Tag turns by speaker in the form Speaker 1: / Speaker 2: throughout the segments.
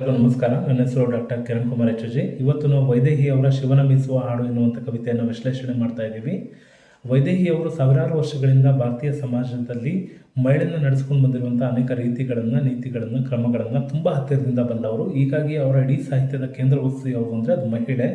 Speaker 1: ಎಲ್ಲರಿಗೂ ನಮಸ್ಕಾರ. ನನ್ನ ಹೆಸರು ಡಾಕ್ಟರ್ ಕಿರಣ್ ಕುಮಾರ್ ಎಚ್ ಇವತ್ತು ನಾವು ವೈದೇಹಿ ಅವರ ಶಿವನ ಮೀಸುವ ಹಾಡು ಎನ್ನುವಂಥ ಕವಿತೆಯನ್ನು ವಿಶ್ಲೇಷಣೆ ಮಾಡ್ತಾ ಇದ್ದೀವಿ. ವೈದೇಹಿ ಅವರು ಸಾವಿರಾರು ವರ್ಷಗಳಿಂದ ಭಾರತೀಯ ಸಮಾಜದಲ್ಲಿ ಮಹಿಳೆಯನ್ನು ನಡೆಸ್ಕೊಂಡು ಬಂದಿರುವಂಥ ಅನೇಕ ರೀತಿಗಳನ್ನು, ನೀತಿಗಳನ್ನು, ಕ್ರಮಗಳನ್ನು ತುಂಬ ಹತ್ತಿರದಿಂದ ಬಂದವರು. ಹೀಗಾಗಿ ಅವರ ಇಡೀ ಸಾಹಿತ್ಯದ ಕೇಂದ್ರ ವಸ್ತು ಯಾವುದು ಅಂದರೆ ಅದು ಮಹಿಳೆ.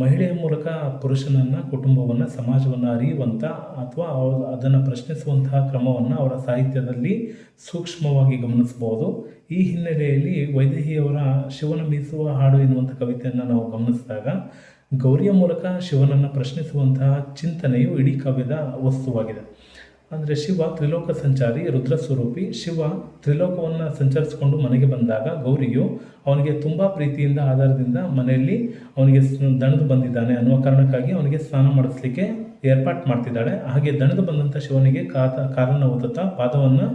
Speaker 1: ಮಹಿಳೆಯ ಮೂಲಕ ಪುರುಷನನ್ನು, ಕುಟುಂಬವನ್ನು, ಸಮಾಜವನ್ನು ಅರಿಯುವಂಥ ಅಥವಾ ಅದನ್ನು ಪ್ರಶ್ನಿಸುವಂತಹ ಕ್ರಮವನ್ನು ಅವರ ಸಾಹಿತ್ಯದಲ್ಲಿ ಸೂಕ್ಷ್ಮವಾಗಿ ಗಮನಿಸಬಹುದು. ಈ ಹಿನ್ನೆಲೆಯಲ್ಲಿ ವೈದೇಹಿಯವರ ಶಿವನ ಮೀಸುವ ಹಾಡು ಎನ್ನುವಂಥ ಕವಿತೆಯನ್ನು ನಾವು ಗಮನಿಸಿದಾಗ, ಗೌರಿಯ ಮೂಲಕ ಶಿವನನ್ನು ಪ್ರಶ್ನಿಸುವಂತಹ ಚಿಂತನೆಯು ಇಡೀ ಕಾವ್ಯದ ವಸ್ತುವಾಗಿದೆ. ಅಂದರೆ ಶಿವ ತ್ರಿಲೋಕ ಸಂಚಾರಿ ರುದ್ರ ಸ್ವರೂಪಿ, ಶಿವ ತ್ರಿಲೋಕವನ್ನು ಸಂಚರಿಸಿಕೊಂಡು ಮನೆಗೆ ಬಂದಾಗ ಗೌರಿಯು ಅವನಿಗೆ ತುಂಬ ಪ್ರೀತಿಯಿಂದ ಆಧಾರದಿಂದ ಮನೆಯಲ್ಲಿ ಅವನಿಗೆ ದಣದು ಬಂದಿದ್ದಾನೆ ಅನ್ನುವ ಕಾರಣಕ್ಕಾಗಿ ಅವನಿಗೆ ಸ್ನಾನ ಮಾಡಿಸ್ಲಿಕ್ಕೆ ಏರ್ಪಾಟ್ ಮಾಡ್ತಿದ್ದಾಳೆ. ಹಾಗೆ ದಣದು ಬಂದಂಥ ಶಿವನಿಗೆ ಕಾದ ಕಾರಣ ಓದುತ್ತಾ ಪಾದವನ್ನು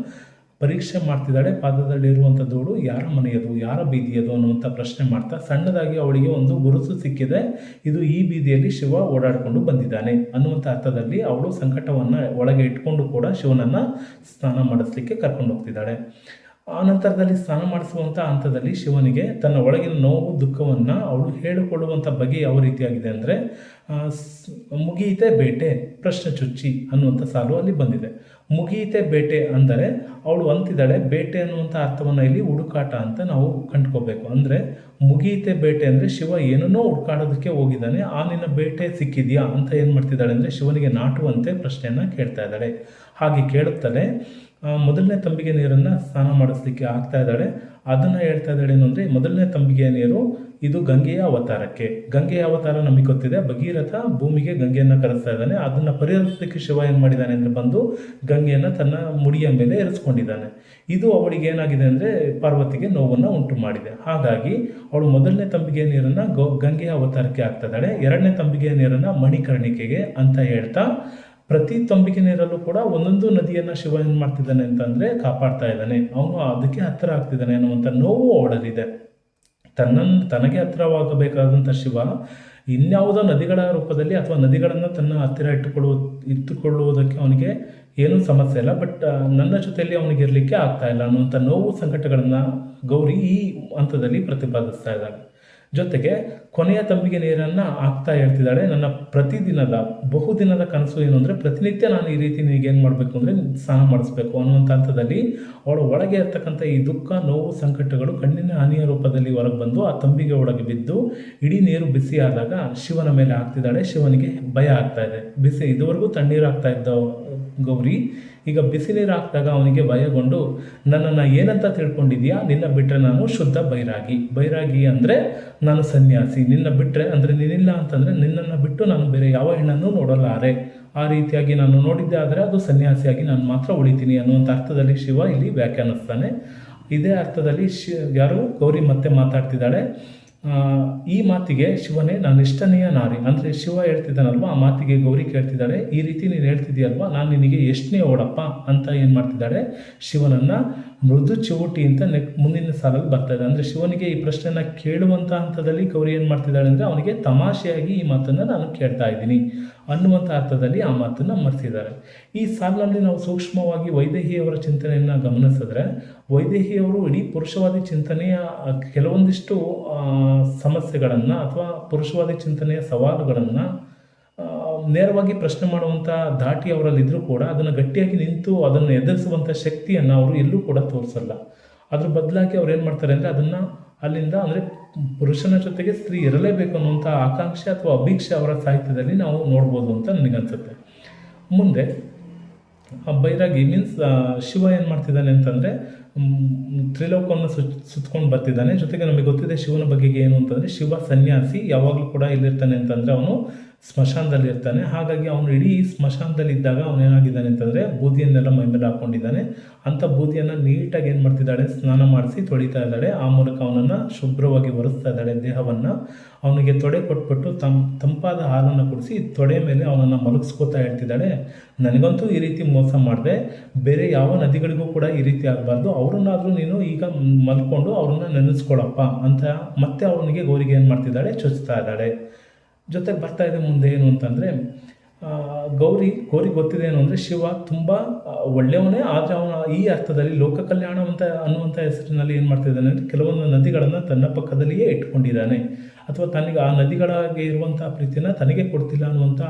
Speaker 1: ಪರೀಕ್ಷೆ ಮಾಡ್ತಿದ್ದಾಳೆ, ಪಾದದಲ್ಲಿ ಇರುವಂಥದ್ದು ಯಾರ ಮನೆಯದು, ಯಾರ ಬೀದಿಯದು ಅನ್ನುವಂಥ ಪ್ರಶ್ನೆ ಮಾಡ್ತಾ ಸಣ್ಣದಾಗಿ ಅವಳಿಗೆ ಒಂದು ಗುರುತು ಸಿಕ್ಕಿದೆ. ಇದು ಈ ಬೀದಿಯಲ್ಲಿ ಶಿವ ಓಡಾಡಿಕೊಂಡು ಬಂದಿದ್ದಾನೆ ಅನ್ನುವಂಥ ಅರ್ಥದಲ್ಲಿ ಅವಳು ಸಂಕಟವನ್ನು ಒಳಗೆ ಇಟ್ಕೊಂಡು ಕೂಡ ಶಿವನನ್ನು ಸ್ನಾನ ಮಾಡಿಸ್ಲಿಕ್ಕೆ ಕರ್ಕೊಂಡು ಹೋಗ್ತಿದ್ದಾಳೆ. ಆ ನಂತರದಲ್ಲಿ ಸ್ನಾನ ಮಾಡಿಸುವಂಥ ಹಂತದಲ್ಲಿ ಶಿವನಿಗೆ ತನ್ನ ಒಳಗಿನ ನೋವು, ದುಃಖವನ್ನು ಅವಳು ಹೇಳಿಕೊಳ್ಳುವಂಥ ಬಗೆ ಯಾವ ರೀತಿಯಾಗಿದೆ ಅಂದರೆ ಮುಗಿಯಿತೆ ಬೇಟೆ, ಪ್ರಶ್ನೆ ಚುಚ್ಚಿ ಅನ್ನುವಂಥ ಸಾಲು ಅಲ್ಲಿ ಬಂದಿದೆ. ಮುಗಿಯಿತೆ ಬೇಟೆ ಅಂದರೆ ಅವಳು ಅಂತಿದ್ದಾಳೆ, ಬೇಟೆ ಅನ್ನುವಂಥ ಅರ್ಥವನ್ನು ಇಲ್ಲಿ ಹುಡುಕಾಟ ಅಂತ ನಾವು ಕಂಡ್ಕೋಬೇಕು ಅಂದರೆ ಮುಗಿಯಿತೆ ಬೇಟೆ ಅಂದರೆ ಶಿವ ಏನನ್ನೋ ಹುಡುಕಾಡೋದಕ್ಕೆ ಹೋಗಿದ್ದಾನೆ, ಆ ನಿನ್ನ ಬೇಟೆ ಸಿಕ್ಕಿದೆಯಾ ಅಂತ ಏನು ಮಾಡ್ತಿದ್ದಾಳೆ ಅಂದರೆ ಶಿವನಿಗೆ ನಾಟುವಂತೆ ಪ್ರಶ್ನೆಯನ್ನು ಕೇಳ್ತಾ ಇದ್ದಾಳೆ. ಹಾಗೆ ಕೇಳುತ್ತಲೇ ಮೊದಲನೇ ತಂಬಿಗೆ ನೀರನ್ನು ಸ್ನಾನ ಮಾಡಿಸ್ಲಿಕ್ಕೆ ಆಗ್ತಾ ಇದ್ದಾಳೆ. ಅದನ್ನು ಹೇಳ್ತಾ ಇದ್ದಾಳೆ ಏನು ಅಂದರೆ, ಮೊದಲನೇ ತಂಬಿಗೆ ನೀರು ಇದು ಗಂಗೆಯ ಅವತಾರಕ್ಕೆ. ಗಂಗೆಯ ಅವತಾರ ನಮಗೆ ಗೊತ್ತಿದೆ. ಭಗೀರಥ ಭೂಮಿಗೆ ಗಂಗೆಯನ್ನು ಕರೆಸ್ತಾ ಇದ್ದಾನೆ. ಅದನ್ನು ಪರಿಹರಿಸಲಿಕ್ಕೆ ಶಿವ ಏನು ಮಾಡಿದ್ದಾನೆ ಅಂದರೆ ಬಂದು ಗಂಗೆಯನ್ನು ತನ್ನ ಮುಡಿಯ ಮೇಲೆ ಇರಿಸ್ಕೊಂಡಿದ್ದಾನೆ ಇದು ಅವಳಿಗೆ ಏನಾಗಿದೆ ಅಂದರೆ ಪಾರ್ವತಿಗೆ ನೋವನ್ನು ಉಂಟು ಮಾಡಿದೆ. ಹಾಗಾಗಿ ಅವಳು ಮೊದಲನೇ ತಂಬಿಗೆ ನೀರನ್ನು ಗೋ, ಗಂಗೆಯ ಅವತಾರಕ್ಕೆ ಆಗ್ತಾ ಇದ್ದಾಳೆ. ಎರಡನೇ ತಂಬಿಗೆ ನೀರನ್ನು ಮಣಿಕರ್ಣಿಕೆಗೆ ಅಂತ ಹೇಳ್ತಾ ಪ್ರತಿ ತಂಬಿಕೆ ನೀರಲ್ಲೂ ಕೂಡ ಒಂದೊಂದು ನದಿಯನ್ನು ಶಿವ ಏನು ಮಾಡ್ತಿದ್ದಾನೆ ಅಂತಂದರೆ ಕಾಪಾಡ್ತಾ ಇದ್ದಾನೆ. ಅವನು ಅದಕ್ಕೆ ಹತ್ತಿರ ಆಗ್ತಿದ್ದಾನೆ ಅನ್ನುವಂಥ ನೋವು ಅವಳಲ್ಲಿದೆ ತನ್ನನ್ನು ತನಗೆ ಹತ್ತಿರವಾಗಬೇಕಾದಂಥ ಶಿವ ಇನ್ಯಾವುದೋ ನದಿಗಳ ರೂಪದಲ್ಲಿ ಅಥವಾ ನದಿಗಳನ್ನು ತನ್ನ ಹತ್ತಿರ ಇಟ್ಟುಕೊಳ್ಳುವ, ಇಟ್ಟುಕೊಳ್ಳುವುದಕ್ಕೆ ಅವನಿಗೆ ಏನೂ ಸಮಸ್ಯೆ ಇಲ್ಲ. ಬಟ್ ನನ್ನ ಜೊತೆಯಲ್ಲಿ ಅವನಿಗೆ ಇರಲಿಕ್ಕೆ ಆಗ್ತಾ ಇಲ್ಲ ಅನ್ನುವಂಥ ನೋವು ಸಂಕಟಗಳನ್ನು ಗೌರಿ ಈ ಹಂತದಲ್ಲಿ ಪ್ರತಿಪಾದಿಸ್ತಾ ಇದ್ದಾಳೆ. ಜೊತೆಗೆ ಕೊನೆಯ ತಂಬಿಗೆ ನೀರನ್ನು ಹಾಕ್ತಾ ಹೇಳ್ತಿದ್ದಾಳೆ, ನನ್ನ ಪ್ರತಿದಿನದ, ಬಹುದಿನದ ಕನಸು ಏನು ಅಂದರೆ ಪ್ರತಿನಿತ್ಯ ನಾನು ಈ ರೀತಿ ನಿನಗೆ ಏನು ಮಾಡಬೇಕು ಅಂದರೆ ಸ್ನಾನ ಮಾಡಿಸ್ಬೇಕು ಅನ್ನುವಂಥ ಹಂತದಲ್ಲಿ ಅವಳು ಒಳಗೆ ಇರ್ತಕ್ಕಂಥ ಈ ದುಃಖ, ನೋವು, ಸಂಕಟಗಳು ಕಣ್ಣಿನ ಹಾನಿಯ ರೂಪದಲ್ಲಿ ಹೊರಗೆ ಬಂದು ಆ ತಂಬಿಗೆ ಒಳಗೆ ಬಿದ್ದು ಇಡೀ ನೀರು ಬಿಸಿ ಆದಾಗ ಶಿವನ ಮೇಲೆ ಹಾಕ್ತಿದ್ದಾಳೆ. ಶಿವನಿಗೆ ಭಯ ಆಗ್ತಾ ಇದೆ. ಬಿಸಿ ಇದುವರೆಗೂ ತಣ್ಣೀರು ಆಗ್ತಾ ಇದ್ದ ಗೌರಿ, ಈಗ ಬಿಸಿ ನೀರು ಹಾಕಿದಾಗ ಅವನಿಗೆ ಭಯಗೊಂಡು ನನ್ನನ್ನು ಏನಂತ ತಿಳ್ಕೊಂಡಿದ್ಯಾ? ನಿನ್ನ ಬಿಟ್ಟರೆ ನಾನು ಶುದ್ಧ ಬೈರಾಗಿ. ಬೈರಾಗಿ ಅಂದರೆ ನಾನು ಸನ್ಯಾಸಿ. ನಿನ್ನ ಬಿಟ್ಟರೆ ಅಂದರೆ ನೀನಿಲ್ಲ ಅಂತಂದರೆ ನಿನ್ನನ್ನು ಬಿಟ್ಟು ನಾನು ಬೇರೆ ಯಾವ ಹೆಣ್ಣನ್ನು ನೋಡಲಾರೆ. ಆ ರೀತಿಯಾಗಿ ನಾನು ನೋಡಿದ್ದೆ ಆದರೆ ಅದು ಸನ್ಯಾಸಿಯಾಗಿ ನಾನು ಮಾತ್ರ ಉಳಿತೀನಿ ಅನ್ನುವಂಥ ಅರ್ಥದಲ್ಲಿ ಶಿವ ಇಲ್ಲಿ ವ್ಯಾಖ್ಯಾನಿಸ್ತಾನೆ. ಇದೇ ಅರ್ಥದಲ್ಲಿ ಶಿ ಯಾರು? ಗೌರಿ ಮತ್ತೆ ಮಾತಾಡ್ತಿದ್ದಾಳೆ. ಈ ಮಾತಿಗೆ ಶಿವನೇ ನಾನು ಇಷ್ಟನೆಯ ನಾರಿ. ಅಂದರೆ ಶಿವ ಹೇಳ್ತಿದ್ದಾನಲ್ವಾ, ಆ ಮಾತಿಗೆ ಗೌರಿ ಕೇಳ್ತಿದ್ದಾಳೆ ಈ ರೀತಿ ನೀನು ಹೇಳ್ತಿದ್ದೀಯಲ್ವಾ? ನಾನು ನಿನಗೆ ಎಷ್ಟನೇ ಓಡಪ್ಪ? ಅಂತ ಏನು ಮಾಡ್ತಿದ್ದಾಳೆ ಶಿವನನ್ನು ಮೃದು ಚಿವುಟಿ ಅಂತ ನೆಕ್, ಮುಂದಿನ ಸಾಲಲ್ಲಿ ಬರ್ತಾ ಇದೆ ಅಂದರೆ ಶಿವನಿಗೆ ಈ ಪ್ರಶ್ನೆನ ಕೇಳುವಂಥ ಹಂತದಲ್ಲಿ ಗೌರಿ ಏನು ಮಾಡ್ತಿದ್ದಾಳೆ ಅಂದರೆ, ಅವನಿಗೆ ತಮಾಷೆಯಾಗಿ ಈ ಮಾತನ್ನು ನಾನು ಕೇಳ್ತಾ ಇದ್ದೀನಿ. ಅನ್ನುವಂಥ ಅರ್ಥದಲ್ಲಿ ಆ ಮಾತನ್ನು ಮರೆಸಿದ್ದಾರೆ. ಈ ಸಾಲಿನಲ್ಲಿ ನಾವು ಸೂಕ್ಷ್ಮವಾಗಿ ವೈದೇಹಿಯವರ ಚಿಂತನೆಯನ್ನು ಗಮನಿಸಿದ್ರೆ, ವೈದೇಹಿಯವರು ಇಡೀ ಪುರುಷವಾದಿ ಚಿಂತನೆಯ ಕೆಲವೊಂದಿಷ್ಟು ಸಮಸ್ಯೆಗಳನ್ನು ಅಥವಾ ಪುರುಷವಾದಿ ಚಿಂತನೆಯ ಸವಾಲುಗಳನ್ನು ನೇರವಾಗಿ ಪ್ರಶ್ನೆ ಮಾಡುವಂಥ ಧಾಟಿ ಅವರಲ್ಲಿದ್ದರೂ ಕೂಡ ಅದನ್ನು ಗಟ್ಟಿಯಾಗಿ ನಿಂತು ಅದನ್ನು ಎದುರಿಸುವಂಥ ಶಕ್ತಿಯನ್ನು ಅವರು ಎಲ್ಲೂ ಕೂಡ ತೋರಿಸಲ್ಲ. ಅದ್ರ ಬದಲಾಗಿ ಅವ್ರು ಏನು ಮಾಡ್ತಾರೆ ಅಂದರೆ ಅದನ್ನು ಅಲ್ಲಿಂದ ಅಂದರೆ ಪುರುಷನ ಜೊತೆಗೆ ಸ್ತ್ರೀ ಇರಲೇಬೇಕು ಅನ್ನುವಂಥ ಆಕಾಂಕ್ಷೆ ಅಥವಾ ಅಭೀಕ್ಷೆ ಅವರ ಸಾಹಿತ್ಯದಲ್ಲಿ ನಾವು ನೋಡ್ಬೋದು ಅಂತ ನನಗನ್ಸುತ್ತೆ. ಮುಂದೆ ಬೈರಾಗಿ ಮೀನ್ಸ್ ಶಿವ ಏನು ಮಾಡ್ತಿದ್ದಾನೆ ಅಂತಂದರೆ ತ್ರಿಲೋಕವನ್ನು ಸುತ್ ಸುತ್ಕೊಂಡು ಬರ್ತಿದ್ದಾನೆ. ಜೊತೆಗೆ ನಮಗೆ ಗೊತ್ತಿದೆ ಶಿವನ ಬಗ್ಗೆ ಏನು ಅಂತಂದರೆ, ಶಿವ ಸನ್ಯಾಸಿ ಯಾವಾಗಲೂ ಕೂಡ ಇಲ್ಲಿರ್ತಾನೆ ಅಂತಂದರೆ ಅವನು ಸ್ಮಶಾನದಲ್ಲಿ ಇರ್ತಾನೆ. ಹಾಗಾಗಿ ಅವನು ಇಡೀ ಸ್ಮಶಾನದಲ್ಲಿ ಇದ್ದಾಗ ಅವನು ಏನಾಗಿದ್ದಾನೆ ಅಂತಂದರೆ ಬೂದಿಯನ್ನೆಲ್ಲ ಮೈ ಮೇಲೆ ಹಾಕ್ಕೊಂಡಿದ್ದಾನೆ ಅಂಥ ಬೂದಿಯನ್ನು ನೀಟಾಗಿ ಏನು ಮಾಡ್ತಿದ್ದಾಳೆ? ಸ್ನಾನ ಮಾಡಿಸಿ ತೊಳಿತಾ ಇದ್ದಾಳೆ. ಆ ಮೂಲಕ ಅವನನ್ನು ಶುಭ್ರವಾಗಿ ಒರೆಸ್ತಾ ಇದ್ದಾಳೆ ದೇಹವನ್ನು. ಅವನಿಗೆ ತೊಡೆ ಕೊಟ್ಬಿಟ್ಟು ತಂ, ತಂಪಾದ ಹಾಲನ್ನು ಕುಡಿಸಿ ತೊಡೆ ಮೇಲೆ ಅವನನ್ನು ಮಲಗಿಸ್ಕೋತಾ ಇರ್ತಿದ್ದಾಳೆ. ನನಗಂತೂ ಈ ರೀತಿ ಮೋಸ ಮಾಡಿದೆ. ಬೇರೆ ಯಾವ ನದಿಗಳಿಗೂ ಕೂಡ ಈ ರೀತಿ ಆಗಬಾರ್ದು. ಅವರನ್ನಾದರೂ ನೀನು ಈಗ ಮಲ್ಕೊಂಡು ಅವ್ರನ್ನ ನೆನೆಸ್ಕೊಳಪ್ಪ ಅಂತ ಮತ್ತೆ ಅವನಿಗೆ ಗೌರಿಗೆ ಏನು ಮಾಡ್ತಿದ್ದಾಳೆ? ಚುಚ್ತಾ ಇದ್ದಾಳೆ. ಜೊತೆಗೆ ಬರ್ತಾ ಇದೆ ಮುಂದೆ ಏನು ಅಂತಂದರೆ ಗೌರಿ ಗೌರಿ ಗೊತ್ತಿದೆ ಏನು ಅಂದರೆ, ಶಿವ ತುಂಬ ಒಳ್ಳೆಯವನೇ, ಆದರೆ ಅವನ ಈ ಅರ್ಥದಲ್ಲಿ ಲೋಕ ಕಲ್ಯಾಣ ಅಂತ ಅನ್ನುವಂಥ ಹೆಸರಿನಲ್ಲಿ ಏನು ಮಾಡ್ತಿದ್ದಾನೆ ಅಂದರೆ, ಕೆಲವೊಂದು ನದಿಗಳನ್ನು ತನ್ನ ಪಕ್ಕದಲ್ಲಿಯೇ ಇಟ್ಕೊಂಡಿದ್ದಾನೆ. ಅಥವಾ ತನಗೆ ಆ ನದಿಗಳಾಗಿ ಇರುವಂಥ ಪ್ರೀತಿನ ತನಗೆ ಕೊಡ್ತಿಲ್ಲ ಅನ್ನುವಂಥ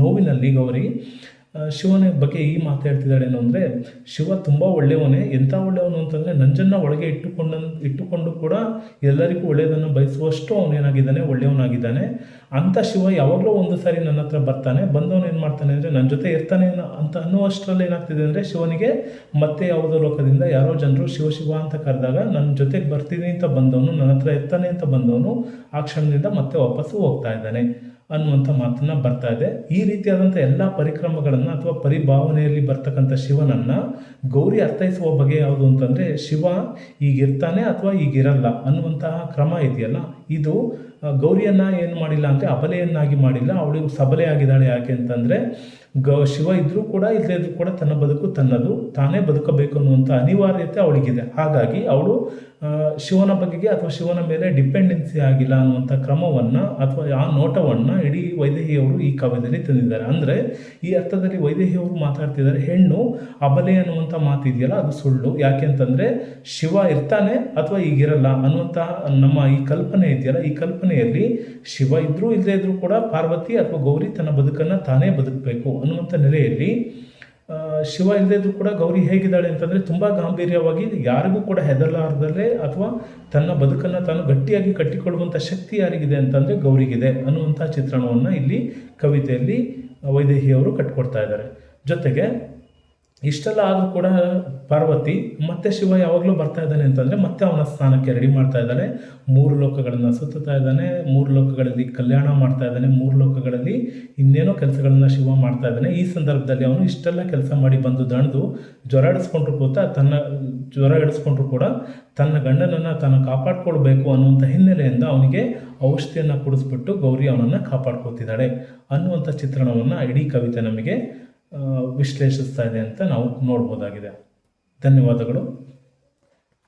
Speaker 1: ನೋವಿನಲ್ಲಿ ಗೌರಿ ಶಿವನ ಬಗ್ಗೆ ಈ ಮಾತು ಹೇಳ್ತಿದ್ದಾಳೆ ಏನು ಅಂದರೆ, ಶಿವ ತುಂಬ ಒಳ್ಳೆಯವನೇ ಎಂಥ ಒಳ್ಳೆಯವನು ಅಂತಂದರೆ ನಂಜನ್ನು ಒಳಗೆ ಇಟ್ಟುಕೊಂಡ ಇಟ್ಟುಕೊಂಡು ಕೂಡ ಎಲ್ಲರಿಗೂ ಒಳ್ಳೆಯದನ್ನು ಬಯಸುವಷ್ಟು ಅವನೇನಾಗಿದ್ದಾನೆ, ಒಳ್ಳೆಯವನಾಗಿದ್ದಾನೆ. ಅಂಥ ಶಿವ ಯಾವಾಗಲೂ ಒಂದು ಸಾರಿ ನನ್ನ ಹತ್ರ ಬರ್ತಾನೆ, ಬಂದವನು ಏನು ಮಾಡ್ತಾನೆ ಅಂದರೆ ನನ್ನ ಜೊತೆ ಇರ್ತಾನೆ ಅಂತ ಅನ್ನುವಷ್ಟರಲ್ಲಿ ಏನಾಗ್ತಿದೆ ಅಂದರೆ, ಶಿವನಿಗೆ ಮತ್ತೆ ಯಾವುದೋ ಲೋಕದಿಂದ ಯಾರೋ ಜನರು ಶಿವ ಶಿವ ಅಂತ ಕರೆದಾಗ ನನ್ನ ಜೊತೆಗೆ ಬರ್ತೀನಿ ಅಂತ ಬಂದವನು, ನನ್ನ ಹತ್ರ ಇರ್ತಾನೆ ಅಂತ ಬಂದವನು, ಆ ಕ್ಷಣದಿಂದ ಮತ್ತೆ ವಾಪಸ್ಸು ಹೋಗ್ತಾ ಇದ್ದಾನೆ. ಅನ್ನುವಂಥ ಮಾತನ್ನ ಬರ್ತಾ ಇದೆ. ಈ ರೀತಿಯಾದಂಥ ಎಲ್ಲ ಪರಿಕ್ರಮಗಳನ್ನು ಅಥವಾ ಪರಿಭಾವನೆಯಲ್ಲಿ ಬರ್ತಕ್ಕಂಥ ಶಿವನನ್ನ ಗೌರಿ ಅರ್ಥೈಸುವ ಬಗೆ ಯಾವುದು ಅಂತಂದರೆ ಶಿವ ಈಗಿರ್ತಾನೆ ಅಥವಾ ಈಗಿರಲ್ಲ ಅನ್ನುವಂತಹ ಕ್ರಮ ಇದೆಯಲ್ಲ. ಇದು ಗೌರಿಯನ್ನು ಏನು ಮಾಡಿಲ್ಲ ಅಂದರೆ ಅಬಲೆಯನ್ನಾಗಿ ಮಾಡಿಲ್ಲ. ಅವಳು ಸಬಲೆಯಾಗಿದ್ದಾಳೆ ಯಾಕೆ ಅಂತಂದರೆ ಗ ಶಿವ ಇದ್ರೂ ಕೂಡ ಇಲ್ಲದೇ ಇದ್ರೂ ಕೂಡ ತನ್ನ ಬದುಕು ತನ್ನದು, ತಾನೇ ಬದುಕಬೇಕು ಅನ್ನುವಂಥ ಅನಿವಾರ್ಯತೆ ಅವಳಿಗಿದೆ. ಹಾಗಾಗಿ ಅವಳು ಶಿವನ ಬಗೆಗೆ ಅಥವಾ ಶಿವನ ಮೇಲೆ ಡಿಪೆಂಡೆನ್ಸಿ ಆಗಿಲ್ಲ ಅನ್ನುವಂಥ ಕ್ರಮವನ್ನು ಅಥವಾ ಆ ನೋಟವನ್ನು ಇಡೀ ವೈದೇಹಿಯವರು ಈ ಕಾವ್ಯದಲ್ಲಿ ತಂದಿದ್ದಾರೆ. ಅಂದರೆ ಈ ಅರ್ಥದಲ್ಲಿ ವೈದೇಹಿಯವರು ಮಾತಾಡ್ತಿದ್ದಾರೆ, ಹೆಣ್ಣು ಅಬಲೆ ಅನ್ನುವಂಥ ಮಾತಿದೆಯಲ್ಲ, ಅದು ಸುಳ್ಳು. ಯಾಕೆ ಅಂತಂದರೆ ಶಿವ ಇರ್ತಾನೆ ಅಥವಾ ಈಗಿರಲ್ಲ ಅನ್ನುವಂಥ ನಮ್ಮ ಈ ಕಲ್ಪನೆ ಇದೆಯಲ್ಲ, ಈ ಕಲ್ಪನೆಯಲ್ಲಿ ಶಿವ ಇದ್ರೂ ಇಲ್ಲದೇ ಇದ್ರೂ ಕೂಡ ಪಾರ್ವತಿ ಅಥವಾ ಗೌರಿ ತನ್ನ ಬದುಕನ್ನು ತಾನೇ ಬದುಕಬೇಕು ಅನ್ನುವಂಥ ನೆಲೆಯಲ್ಲಿ ಶಿವ ಇಲ್ಲದೇ ಇದ್ರೂ ಕೂಡ ಗೌರಿ ಹೇಗಿದ್ದಾಳೆ ಅಂತಂದರೆ ತುಂಬ ಗಾಂಭೀರ್ಯವಾಗಿ ಯಾರಿಗೂ ಕೂಡ ಹೆದರಲಾರ್ದಲ್ಲೇ ಅಥವಾ ತನ್ನ ಬದುಕನ್ನು ತಾನು ಗಟ್ಟಿಯಾಗಿ ಕಟ್ಟಿಕೊಳ್ಳುವಂಥ ಶಕ್ತಿ ಯಾರಿಗಿದೆ ಅಂತಂದರೆ ಗೌರಿಗಿದೆ ಅನ್ನುವಂಥ ಚಿತ್ರಣವನ್ನು ಇಲ್ಲಿ ಕವಿತೆಯಲ್ಲಿ ವೈದೇಹಿಯವರು ಕಟ್ಕೊಡ್ತಾ ಇದ್ದಾರೆ. ಜೊತೆಗೆ ಇಷ್ಟೆಲ್ಲ ಆದರೂ ಕೂಡ ಪಾರ್ವತಿ ಮತ್ತೆ ಶಿವ ಯಾವಾಗಲೂ ಬರ್ತಾ ಇದ್ದಾನೆ ಅಂತಂದರೆ ಮತ್ತೆ ಅವನ ಸ್ನಾನಕ್ಕೆ ರೆಡಿ ಮಾಡ್ತಾ ಇದ್ದಾನೆ. ಮೂರು ಲೋಕಗಳನ್ನು ಸುತ್ತುತ್ತಾ ಇದ್ದಾನೆ. ಮೂರು ಲೋಕಗಳಲ್ಲಿ ಕಲ್ಯಾಣ ಮಾಡ್ತಾ ಇದ್ದಾನೆ. ಮೂರು ಲೋಕಗಳಲ್ಲಿ ಇನ್ನೇನೋ ಕೆಲಸಗಳನ್ನ ಶಿವ ಮಾಡ್ತಾ ಇದ್ದಾನೆ. ಈ ಸಂದರ್ಭದಲ್ಲಿ ಅವನು ಇಷ್ಟೆಲ್ಲ ಕೆಲಸ ಮಾಡಿ ಬಂದು ದಣಿದು ಜ್ವರ ಇಡಿಸ್ಕೊಂಡ್ರು ಕೂತ ತನ್ನ, ಜ್ವರ ಇಡಿಸ್ಕೊಂಡ್ರು ಕೂಡ ತನ್ನ ಗಂಡನನ್ನು ತಾನು ಕಾಪಾಡ್ಕೊಳ್ಬೇಕು ಅನ್ನುವಂಥ ಹಿನ್ನೆಲೆಯಿಂದ ಅವನಿಗೆ ಔಷಧಿಯನ್ನು ಕುಡಿಸ್ಬಿಟ್ಟು ಗೌರಿ ಅವನನ್ನು ಕಾಪಾಡ್ಕೊತಿದ್ದಾಳೆ ಅನ್ನುವಂಥ ಚಿತ್ರಣವನ್ನು ಇಡೀ ಕವಿತೆ ನಮಗೆ ವಿಶ್ಲೇಷಿಸ್ತಾ ಇದೆ ಅಂತ ನಾವು ನೋಡ್ಬೋದಾಗಿದೆ. ಧನ್ಯವಾದಗಳು.